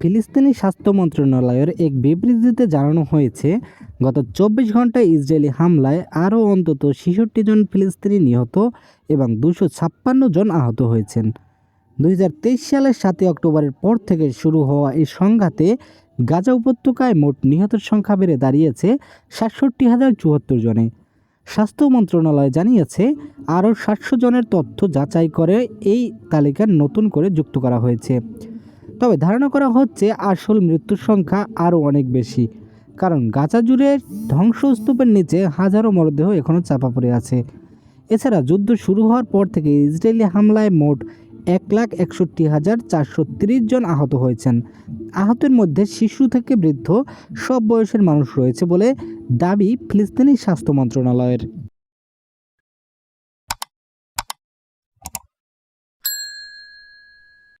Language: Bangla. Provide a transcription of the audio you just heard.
ফিলিস্তিনি স্বাস্থ্য মন্ত্রণালয়ের এক বিবৃতিতে জানানো হয়েছে, গত চব্বিশ ঘন্টায় ইসরায়েলি হামলায় আরও অন্তত ছেষট্টি জন ফিলিস্তিনি নিহত এবং দুশো ছাপ্পান্ন জন আহত হয়েছেন। দু হাজার তেইশ সালের সাতই অক্টোবরের পর থেকে শুরু হওয়া এই সংঘাতে গাজা উপত্যকায় মোট নিহতের সংখ্যা বেড়ে দাঁড়িয়েছে সাতষট্টি হাজার চুয়াত্তর জনে। স্বাস্থ্য মন্ত্রণালয় জানিয়েছে, আরও সাতশো জনের তথ্য যাচাই করে এই তালিকা নতুন করে যুক্ত করা হয়েছে। তবে ধারণা করা হচ্ছে আসল মৃত্যুর সংখ্যা আরও অনেক বেশি, কারণ গাছা জুড়ে ধ্বংসস্তূপের নিচে হাজারো মরদেহ এখনও চাপা পড়ে আছে। এছাড়া যুদ্ধ শুরু হওয়ার পর থেকে ইসরায়েলি হামলায় মোট এক লাখ একষট্টি হাজার চারশো তিরিশ জন আহত হয়েছেন। আহতের মধ্যে শিশু থেকে বৃদ্ধ সব বয়সের মানুষ রয়েছে বলে দাবি ফিলিস্তিনি স্বাস্থ্য মন্ত্রণালয়ের।